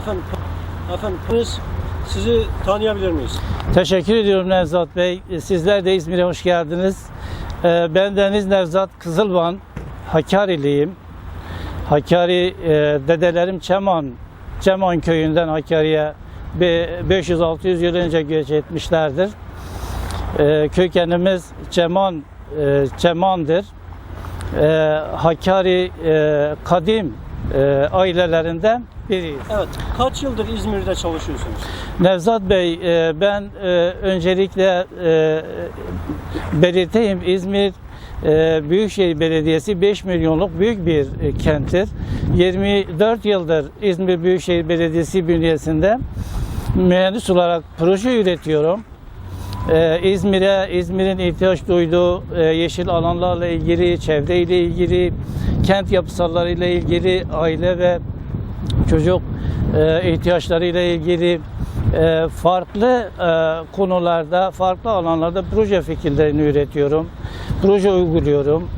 Efendim, efendim biz sizi tanıyabilir miyiz? Teşekkür ediyorum Nevzat Bey. Sizler de İzmir'e hoş geldiniz. Ee, Ben Deniz Nevzat Kızılban, Hakkari'liyim. Hakkari, e, dedelerim Çeman, Çeman köyünden Hakkari'ye bir 500-600 yıl önce göç etmişlerdir. Ee, Kökenimiz Çeman, e, Çeman'dır. Ee, Hakkari e, kadim e, ailelerinden biriyiz. Evet, kaç yıldır İzmir'de çalışıyorsunuz? Nevzat Bey, e, ben e, öncelikle e, belirteyim İzmir e, Büyükşehir Belediyesi 5 milyonluk büyük bir e, kenttir. 24 yıldır İzmir Büyükşehir Belediyesi bünyesinde mühendis olarak proje üretiyorum. Ee, İzmir'e, İzmir'in ihtiyaç duyduğu e, yeşil alanlarla ilgili, çevreyle ilgili, kent yapısallarıyla ilgili, aile ve çocuk e, ihtiyaçlarıyla ilgili e, farklı e, konularda, farklı alanlarda proje fikirlerini üretiyorum. Proje uyguluyorum.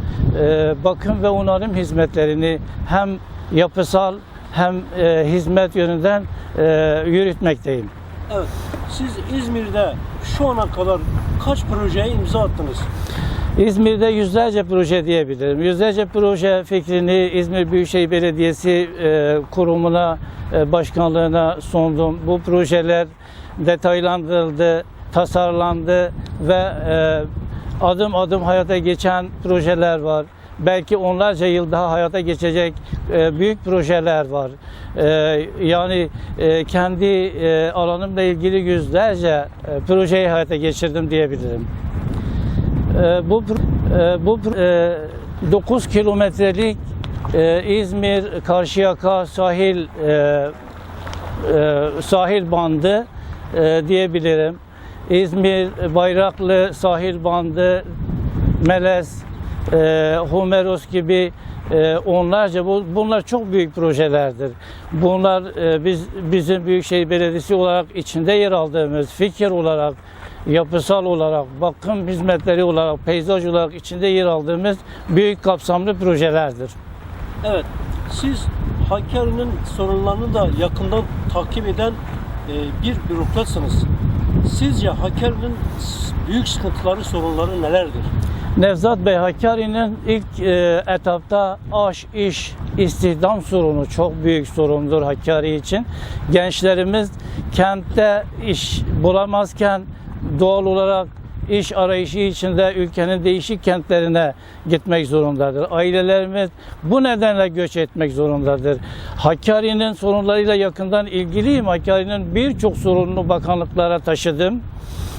E, bakım ve onarım hizmetlerini hem yapısal hem e, hizmet yönünden e, yürütmekteyim. Evet, siz İzmir'de şu ana kadar kaç projeye imza attınız? İzmir'de yüzlerce proje diyebilirim. Yüzlerce proje fikrini İzmir Büyükşehir Belediyesi e, kurumuna, e, başkanlığına sundum. Bu projeler detaylandırıldı, tasarlandı ve e, adım adım hayata geçen projeler var. Belki onlarca yıl daha hayata geçecek e, büyük projeler var. E, yani e, kendi e, alanımla ilgili yüzlerce e, projeyi hayata geçirdim diyebilirim. E, bu e, bu e, 9 kilometrelik e, İzmir Karşıyaka sahil e, e, sahil bandı e, diyebilirim. İzmir Bayraklı sahil bandı, Melez, e, Humeros gibi e, onlarca bu bunlar çok büyük projelerdir. Bunlar e, biz bizim Büyükşehir Belediyesi olarak içinde yer aldığımız fikir olarak yapısal olarak, bakım hizmetleri olarak, peyzaj olarak içinde yer aldığımız büyük kapsamlı projelerdir. Evet, siz Hakkari'nin sorunlarını da yakından takip eden e, bir bürokratsınız. Sizce Hakkari'nin büyük sıkıntıları, sorunları nelerdir? Nevzat Bey Hakkari'nin ilk e, etapta aş, iş, istihdam sorunu çok büyük sorundur Hakkari için. Gençlerimiz kentte iş bulamazken doğal olarak iş arayışı içinde ülkenin değişik kentlerine gitmek zorundadır. Ailelerimiz bu nedenle göç etmek zorundadır. Hakkari'nin sorunlarıyla yakından ilgiliyim. Hakkari'nin birçok sorununu bakanlıklara taşıdım.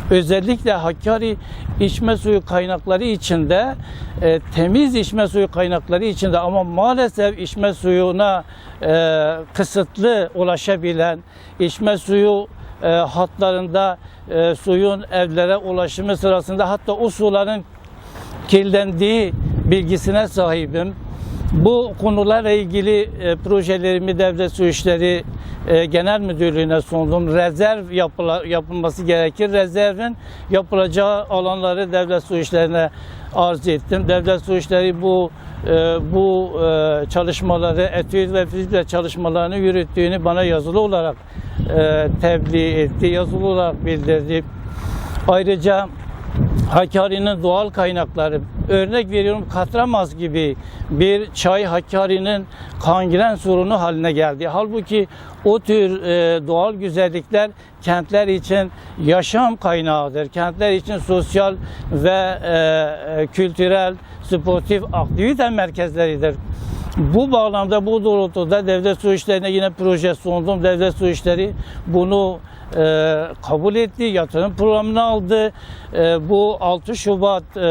Özellikle Hakkari içme suyu kaynakları içinde e, temiz içme suyu kaynakları içinde ama maalesef içme suyuna e, kısıtlı ulaşabilen içme suyu e, hatlarında e, suyun evlere ulaşımı sırasında hatta o suların kirlendiği bilgisine sahibim. Bu konularla ilgili e, projelerimi Devlet Su İşleri e, Genel Müdürlüğü'ne sundum. Rezerv yapıla, yapılması gerekir. Rezervin yapılacağı alanları Devlet Su İşleri'ne arz ettim. Devlet Su İşleri bu e, bu e, çalışmaları, etüt ve fiziksel çalışmalarını yürüttüğünü bana yazılı olarak e, tebliğ etti, yazılı olarak bildirdi. Ayrıca Hakkari'nin doğal kaynakları, örnek veriyorum Katramaz gibi bir çay Hakkari'nin kangren sorunu haline geldi. Halbuki o tür e, doğal güzellikler kentler için yaşam kaynağıdır. Kentler için sosyal ve e, e, kültürel, sportif aktivite merkezleridir. Bu bağlamda bu doğrultuda devlet su işlerine yine proje sundum. Devlet su işleri bunu e, kabul etti, yatırım programına aldı. E, bu 6 Şubat e,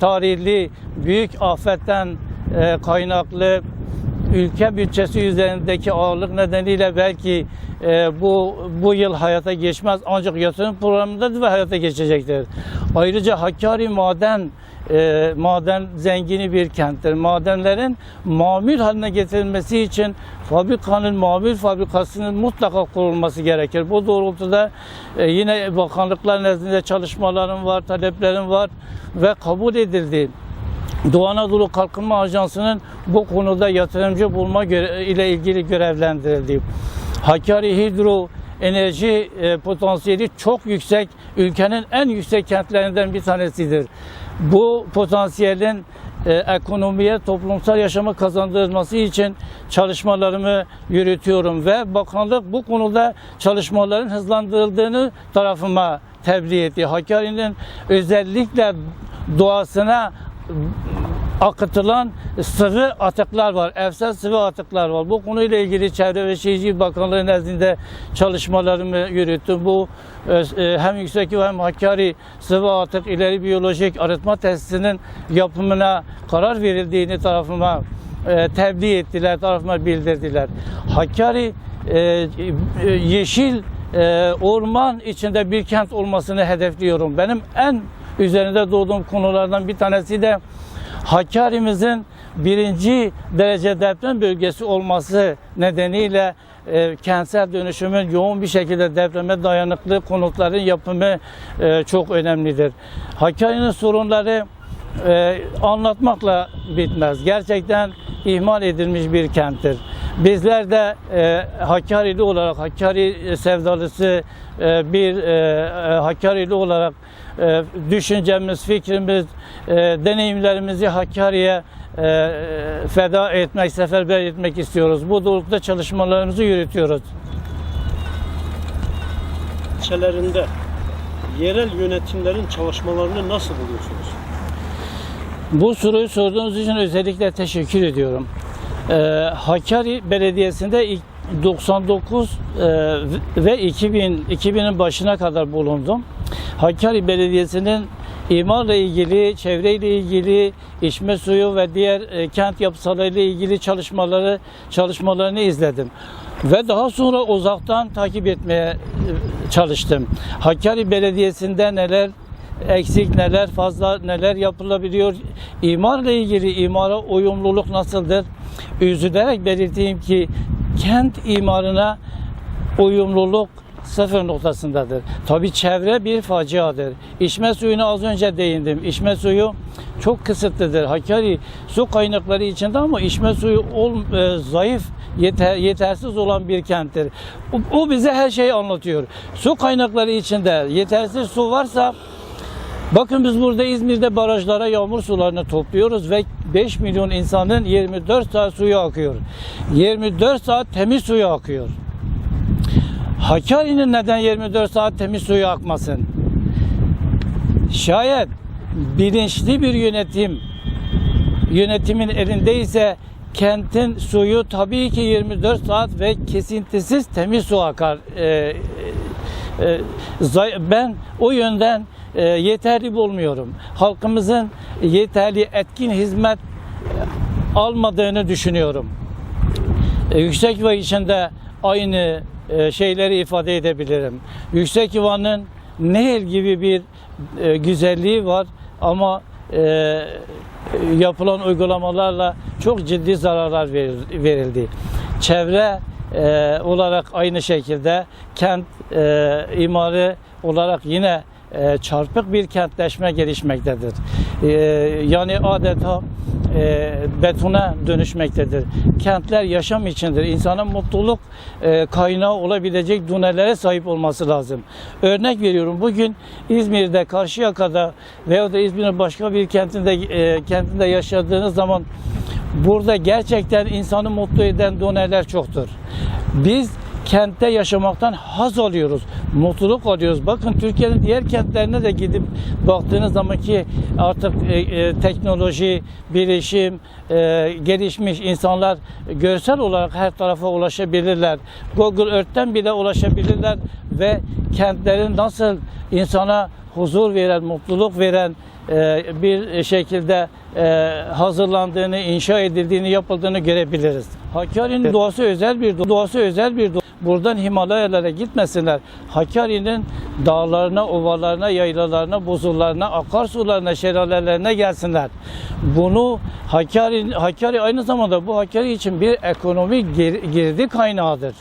tarihli büyük afetten e, kaynaklı ülke bütçesi üzerindeki ağırlık nedeniyle belki e, bu bu yıl hayata geçmez ancak yatırım programında ve hayata geçecektir. Ayrıca Hakkari maden e, maden zengini bir kenttir. Madenlerin mamül haline getirilmesi için fabrikanın mamül fabrikasının mutlaka kurulması gerekir. Bu doğrultuda e, yine bakanlıklar nezdinde çalışmalarım var, taleplerim var ve kabul edildi. Doğu Anadolu Kalkınma Ajansı'nın bu konuda yatırımcı bulma ile ilgili görevlendirildi. Hakkari hidro enerji e, potansiyeli çok yüksek. Ülkenin en yüksek kentlerinden bir tanesidir. Bu potansiyelin e, ekonomiye, toplumsal yaşama kazandırılması için çalışmalarımı yürütüyorum ve bakanlık bu konuda çalışmaların hızlandırıldığını tarafıma tebliğ etti. Hakkari'nin özellikle doğasına akıtılan sıvı atıklar var. Efsel sıvı atıklar var. Bu konuyla ilgili Çevre ve Şehircilik Bakanlığı nezdinde çalışmalarımı yürüttüm. Bu e, e, hem Yüksek hem Hakkari sıvı atık ileri biyolojik arıtma tesisinin yapımına karar verildiğini tarafıma e, tebliğ ettiler, tarafıma bildirdiler. Hakkari yeşil orman içinde bir kent olmasını hedefliyorum. Benim en üzerinde doğduğum konulardan bir tanesi de Hakkari'mizin birinci derece deprem bölgesi olması nedeniyle e, kentsel dönüşümün yoğun bir şekilde depreme dayanıklı konutların yapımı e, çok önemlidir. Hakkari'nin sorunları e, anlatmakla bitmez. Gerçekten ihmal edilmiş bir kenttir. Bizler de e, Hakkari'li olarak, Hakkari sevdalısı e, bir e, e, Hakkari'li olarak e, düşüncemiz, fikrimiz, e, deneyimlerimizi Hakkari'ye e, feda etmek, seferber etmek istiyoruz. Bu doğrultuda çalışmalarımızı yürütüyoruz. ilçelerinde yerel yönetimlerin çalışmalarını nasıl buluyorsunuz? Bu soruyu sorduğunuz için özellikle teşekkür ediyorum. Ee, Hakkari Belediyesi'nde ilk 99 e, ve 2000 2000'in başına kadar bulundum. Hakkari Belediyesi'nin imarla ilgili, çevreyle ilgili, içme suyu ve diğer e, kent yapısallarıyla ilgili çalışmaları çalışmalarını izledim. Ve daha sonra uzaktan takip etmeye e, çalıştım. Hakkari Belediyesi'nde neler eksik neler fazla neler yapılabiliyor imarla ilgili imara uyumluluk nasıldır üzülerek belirteyim ki kent imarına uyumluluk sıfır noktasındadır. Tabi çevre bir faciadır. İçme suyuna az önce değindim. İçme suyu çok kısıtlıdır. Hakkari su kaynakları içinde ama içme suyu ol, e, zayıf, yeter, yetersiz olan bir kenttir. O, o bize her şeyi anlatıyor. Su kaynakları içinde yetersiz su varsa Bakın biz burada İzmir'de barajlara yağmur sularını topluyoruz ve 5 milyon insanın 24 saat suyu akıyor. 24 saat temiz suyu akıyor. Hakkari'nin neden 24 saat temiz suyu akmasın? Şayet bilinçli bir yönetim yönetimin elindeyse kentin suyu tabii ki 24 saat ve kesintisiz temiz su akar. Ee, e, zay- ben o yönden e, yeterli bulmuyorum. Halkımızın yeterli etkin hizmet almadığını düşünüyorum. E, Yüksek ve içinde aynı e, şeyleri ifade edebilirim. Yüksek Yuva'nın Nehir gibi bir e, güzelliği var ama e, yapılan uygulamalarla çok ciddi zararlar veril- verildi. Çevre e, olarak aynı şekilde kent e, imarı olarak yine e, çarpık bir kentleşme gelişmektedir. E, yani adeta e, betona dönüşmektedir. Kentler yaşam içindir. İnsanın mutluluk e, kaynağı olabilecek dunelere sahip olması lazım. Örnek veriyorum bugün İzmir'de Karşıyaka'da veya da İzmir'in başka bir kentinde kentinde yaşadığınız zaman burada gerçekten insanı mutlu eden doneler çoktur. Biz kentte yaşamaktan haz alıyoruz, mutluluk alıyoruz. Bakın Türkiye'nin diğer kentlerine de gidip baktığınız zaman ki artık e, e, teknoloji, bilişim, e, gelişmiş insanlar görsel olarak her tarafa ulaşabilirler. Google Earth'ten bile ulaşabilirler ve kentlerin nasıl insana huzur veren, mutluluk veren e, bir şekilde hazırlandığını, inşa edildiğini, yapıldığını görebiliriz. Hakkari'nin doğası özel bir doğa- doğası özel bir doğa. Buradan Himalayalara gitmesinler. Hakkari'nin dağlarına, ovalarına, yaylalarına, buzullarına, akarsularına, şelalelerine gelsinler. Bunu Hakkari, Hakkari aynı zamanda bu Hakkari için bir ekonomik gir- girdi kaynağıdır.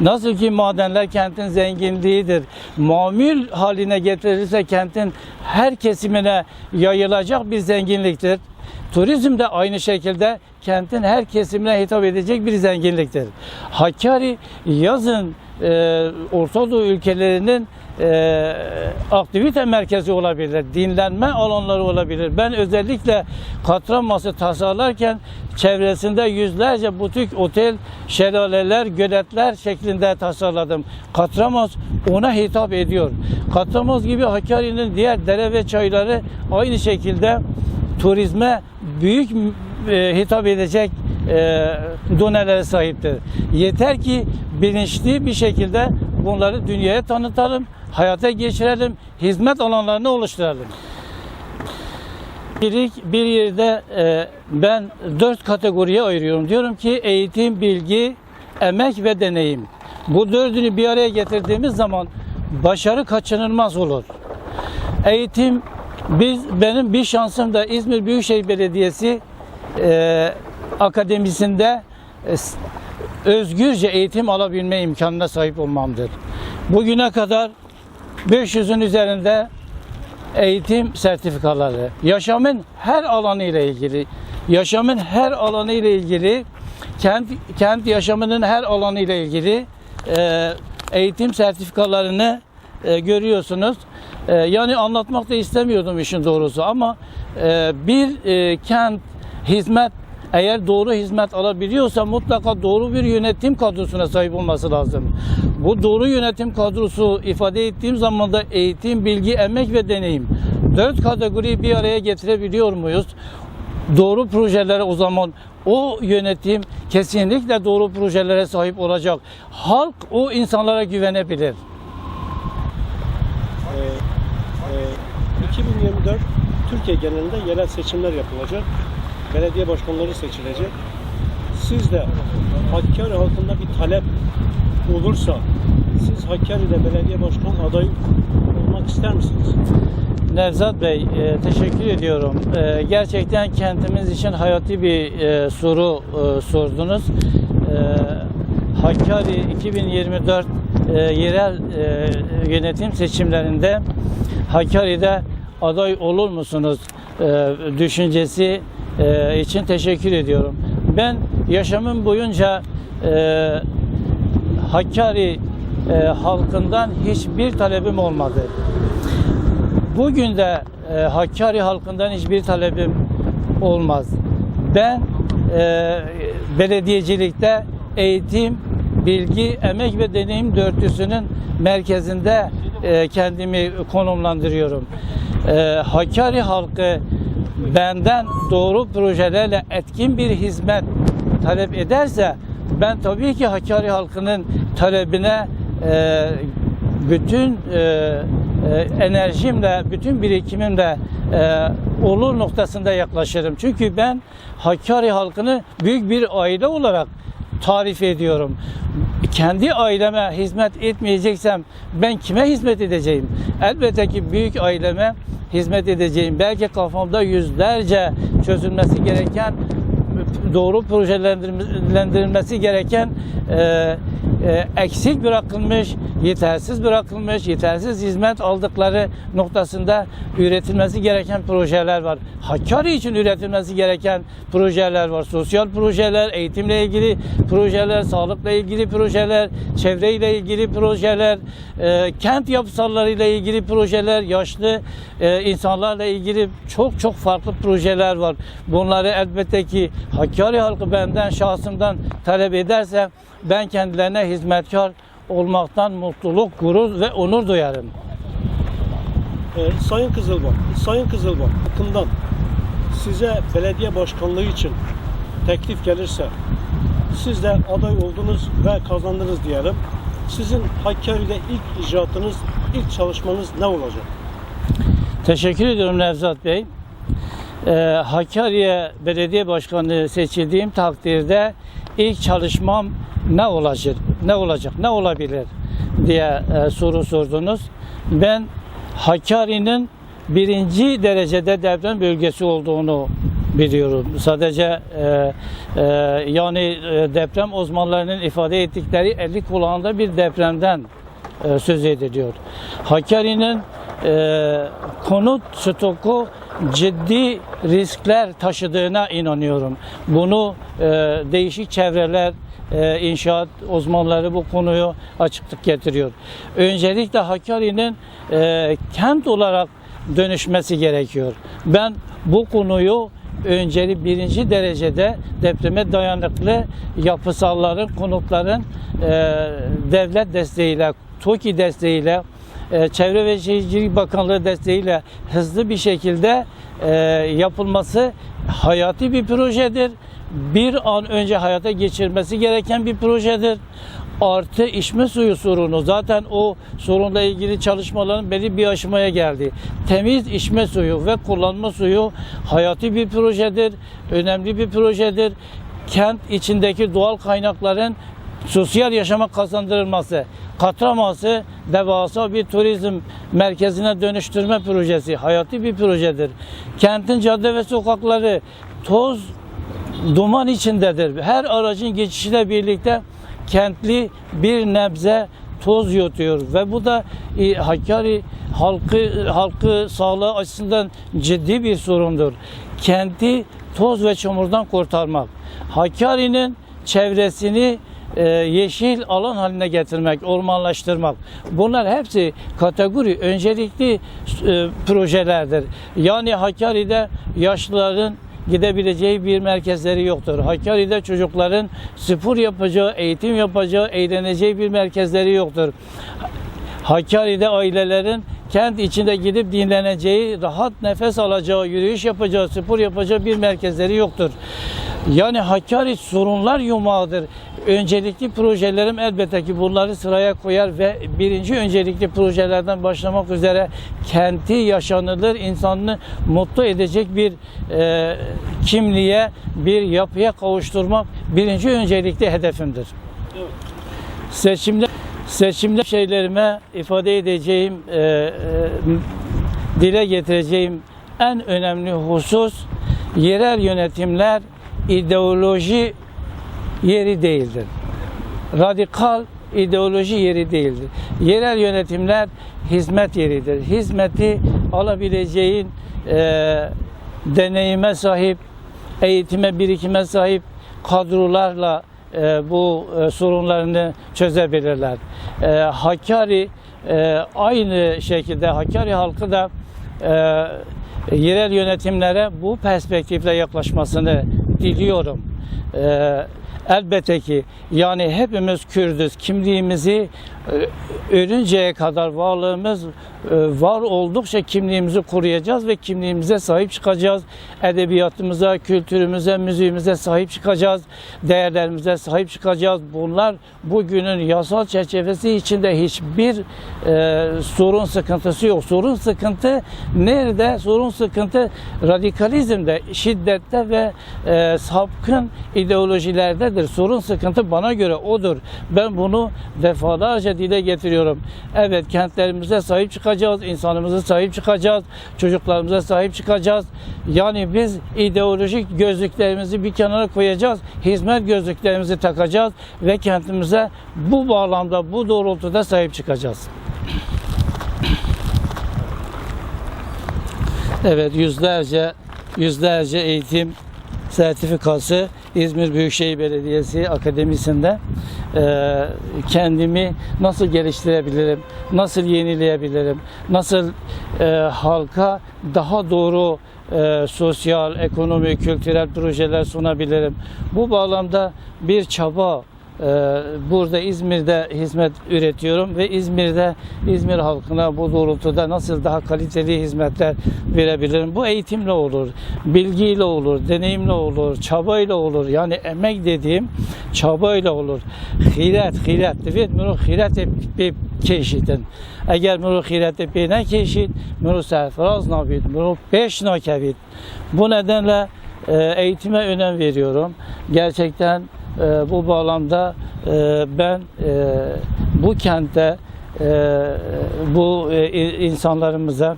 Nasıl ki madenler kentin zenginliğidir. Mamül haline getirilirse kentin her kesimine yayılacak bir zenginliktir. Turizm de aynı şekilde kentin her kesimine hitap edecek bir zenginliktir. Hakkari yazın e, Orta Doğu ülkelerinin e, aktivite merkezi olabilir, dinlenme alanları olabilir. Ben özellikle Katramas'ı tasarlarken çevresinde yüzlerce butik otel, şelaleler, göletler şeklinde tasarladım. Katramas ona hitap ediyor. Katramas gibi Hakkari'nin diğer dere ve çayları aynı şekilde turizme büyük e, hitap edecek e, donelere sahiptir. Yeter ki bilinçli bir şekilde bunları dünyaya tanıtalım, hayata geçirelim, hizmet alanlarını oluşturalım. Bir, bir yerde e, ben dört kategoriye ayırıyorum. Diyorum ki eğitim, bilgi, emek ve deneyim. Bu dördünü bir araya getirdiğimiz zaman başarı kaçınılmaz olur. Eğitim, biz benim bir şansım da İzmir Büyükşehir Belediyesi e, akademisinde e, özgürce eğitim alabilme imkanına sahip olmamdır. Bugüne kadar 500'ün üzerinde eğitim sertifikaları, yaşamın her alanı ile ilgili, yaşamın her alanı ile ilgili, kent kent yaşamının her alanı ile ilgili e, eğitim sertifikalarını e, görüyorsunuz. E, yani anlatmak da istemiyordum işin doğrusu ama e, bir e, kent hizmet eğer doğru hizmet alabiliyorsa mutlaka doğru bir yönetim kadrosuna sahip olması lazım. Bu doğru yönetim kadrosu ifade ettiğim zaman da eğitim, bilgi, emek ve deneyim. Dört kategoriyi bir araya getirebiliyor muyuz? Doğru projelere o zaman o yönetim kesinlikle doğru projelere sahip olacak. Halk o insanlara güvenebilir. Ee, e, 2024 Türkiye genelinde yerel seçimler yapılacak. Belediye başkanları seçilecek. Siz de Hakkari halkında bir talep olursa siz Hakkari'de belediye başkan adayı olmak ister misiniz? Nevzat Bey, e, teşekkür ediyorum. E, gerçekten kentimiz için hayati bir e, soru e, sordunuz. E, Hakkari 2024 e, yerel e, yönetim seçimlerinde Hakkari'de aday olur musunuz e, düşüncesi e, için teşekkür ediyorum. Ben yaşamım boyunca e, Hakkari e, halkından hiçbir talebim olmadı. Bugün de e, Hakkari halkından hiçbir talebim olmaz. Ben e, belediyecilikte eğitim, bilgi, emek ve deneyim dörtlüsünün merkezinde e, kendimi konumlandırıyorum. E, Hakkari halkı benden doğru projelerle etkin bir hizmet talep ederse ben tabii ki Hakkari halkının talebine e, bütün e, e, enerjimle, bütün birikimimle e, olur noktasında yaklaşırım. Çünkü ben Hakkari halkını büyük bir aile olarak tarif ediyorum. Kendi aileme hizmet etmeyeceksem ben kime hizmet edeceğim? Elbette ki büyük aileme hizmet edeceğim. Belki kafamda yüzlerce çözülmesi gereken doğru projelendirilmesi gereken e, e, eksik bırakılmış, yetersiz bırakılmış, yetersiz hizmet aldıkları noktasında üretilmesi gereken projeler var. Hakkari için üretilmesi gereken projeler var. Sosyal projeler, eğitimle ilgili projeler, sağlıkla ilgili projeler, çevreyle ilgili projeler, e, kent yapısallarıyla ilgili projeler, yaşlı e, insanlarla ilgili çok çok farklı projeler var. Bunları elbette ki Hakkari halkı benden, şahsımdan talep ederse ben kendilerine hizmetkar olmaktan mutluluk, gurur ve onur duyarım. Ee, Sayın Kızılbak, Sayın Kızılbak hakkından size belediye başkanlığı için teklif gelirse siz de aday oldunuz ve kazandınız diyelim. Sizin Hakkari'de ilk icraatınız, ilk çalışmanız ne olacak? Teşekkür ediyorum Nevzat Bey. Ee, Hakkari'ye belediye başkanı seçildiğim takdirde ilk çalışmam ne olacak, ne olacak, ne olabilir diye e, soru sordunuz. Ben Hakkari'nin birinci derecede deprem bölgesi olduğunu biliyorum. Sadece e, e, yani e, deprem uzmanlarının ifade ettikleri 50 kulağında bir depremden e, söz ediliyor. Hakkari'nin e, konut stoku ciddi riskler taşıdığına inanıyorum. Bunu e, değişik çevreler, e, inşaat uzmanları bu konuyu açıklık getiriyor. Öncelikle Hakkari'nin e, kent olarak dönüşmesi gerekiyor. Ben bu konuyu önceli birinci derecede depreme dayanıklı yapısalların, konutların e, devlet desteğiyle, TOKİ desteğiyle, Çevre ve Şehircilik Bakanlığı desteğiyle hızlı bir şekilde e, yapılması hayati bir projedir. Bir an önce hayata geçirmesi gereken bir projedir. Artı içme suyu sorunu. Zaten o sorunla ilgili çalışmaların belli bir aşamaya geldi. Temiz içme suyu ve kullanma suyu hayati bir projedir. Önemli bir projedir. Kent içindeki doğal kaynakların sosyal yaşama kazandırılması, Katraması devasa bir turizm merkezine dönüştürme projesi, hayati bir projedir. Kentin cadde ve sokakları toz, duman içindedir. Her aracın geçişiyle birlikte kentli bir nebze toz yutuyor ve bu da e, Hakkari halkı halkı sağlığı açısından ciddi bir sorundur. Kenti toz ve çamurdan kurtarmak. Hakkari'nin çevresini e, yeşil alan haline getirmek, ormanlaştırmak. Bunlar hepsi kategori öncelikli e, projelerdir. Yani Hakkari'de yaşlıların gidebileceği bir merkezleri yoktur. Hakkari'de çocukların spor yapacağı, eğitim yapacağı, eğleneceği bir merkezleri yoktur. Hakkari'de ailelerin kent içinde gidip dinleneceği, rahat nefes alacağı, yürüyüş yapacağı, spor yapacağı bir merkezleri yoktur. Yani Hakkari sorunlar yumağıdır. Öncelikli projelerim elbette ki bunları sıraya koyar ve birinci öncelikli projelerden başlamak üzere kenti yaşanılır, insanını mutlu edecek bir e, kimliğe, bir yapıya kavuşturmak birinci öncelikli hedefimdir. Evet. Seçimde seçimde şeylerime ifade edeceğim, e, e, dile getireceğim en önemli husus yerel yönetimler ideoloji yeri değildir. Radikal ideoloji yeri değildir. Yerel yönetimler hizmet yeridir. Hizmeti alabileceğin e, deneyime sahip, eğitime, birikime sahip kadrolarla e, bu e, sorunlarını çözebilirler. E, Hakkari e, aynı şekilde Hakkari halkı da e, yerel yönetimlere bu perspektifle yaklaşmasını diliyorum. E, elbette ki yani hepimiz Kürdüz. Kimliğimizi ölünceye kadar varlığımız e, var oldukça kimliğimizi koruyacağız ve kimliğimize sahip çıkacağız. Edebiyatımıza, kültürümüze, müziğimize sahip çıkacağız. Değerlerimize sahip çıkacağız. Bunlar bugünün yasal çerçevesi içinde hiçbir e, sorun sıkıntısı yok. Sorun sıkıntı nerede? Sorun sıkıntı radikalizmde, şiddette ve e, sapkın ideolojilerdedir. Sorun sıkıntı bana göre odur. Ben bunu defalarca dile getiriyorum. Evet kentlerimize sahip çıkacağız, insanımıza sahip çıkacağız, çocuklarımıza sahip çıkacağız. Yani biz ideolojik gözlüklerimizi bir kenara koyacağız, hizmet gözlüklerimizi takacağız ve kentimize bu bağlamda, bu doğrultuda sahip çıkacağız. Evet yüzlerce yüzlerce eğitim sertifikası İzmir Büyükşehir Belediyesi Akademisi'nde e, kendimi nasıl geliştirebilirim, nasıl yenileyebilirim, nasıl e, halka daha doğru e, sosyal, ekonomik, kültürel projeler sunabilirim. Bu bağlamda bir çaba burada İzmir'de hizmet üretiyorum ve İzmir'de İzmir halkına bu doğrultuda nasıl daha kaliteli hizmetler verebilirim? Bu eğitimle olur, bilgiyle olur, deneyimle olur, çabayla olur. Yani emek dediğim çabayla olur. Hiret, hiret. Evet, bunu hiret bir keşidin. Eğer bunu hiret bir ne keşid, bunu serfaraz nabid, bunu beş nakevit. Bu nedenle e, eğitime önem veriyorum. Gerçekten e, bu bağlamda e, ben e, bu kente e, bu e, insanlarımıza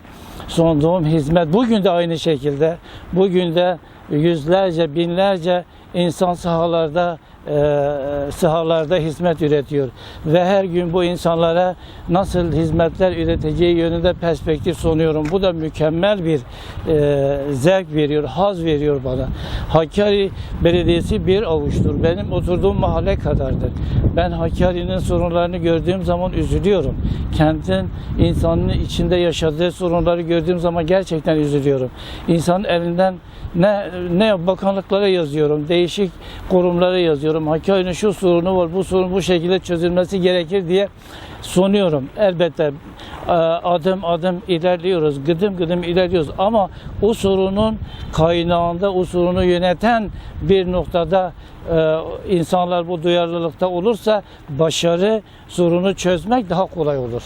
sunduğum hizmet bugün de aynı şekilde bugün de yüzlerce, binlerce insan sahalarda e, sahalarda hizmet üretiyor ve her gün bu insanlara nasıl hizmetler üreteceği yönünde perspektif sunuyorum. Bu da mükemmel bir e, zevk veriyor, haz veriyor bana. Hakkari Belediyesi bir avuçtur. Benim oturduğum mahalle kadardır. Ben Hakkari'nin sorunlarını gördüğüm zaman üzülüyorum. Kentin insanın içinde yaşadığı sorunları gördüğüm zaman gerçekten üzülüyorum. İnsanın elinden ne ne bakanlıklara yazıyorum, değişik kurumlara yazıyorum. Hakkari'nin şu sorunu var, bu sorun bu şekilde çözülmesi gerekir diye sunuyorum. Elbette e, adım adım ilerliyoruz, gıdım gıdım ilerliyoruz ama o sorunun kaynağında, o sorunu yöneten bir noktada e, insanlar bu duyarlılıkta olursa başarı sorunu çözmek daha kolay olur.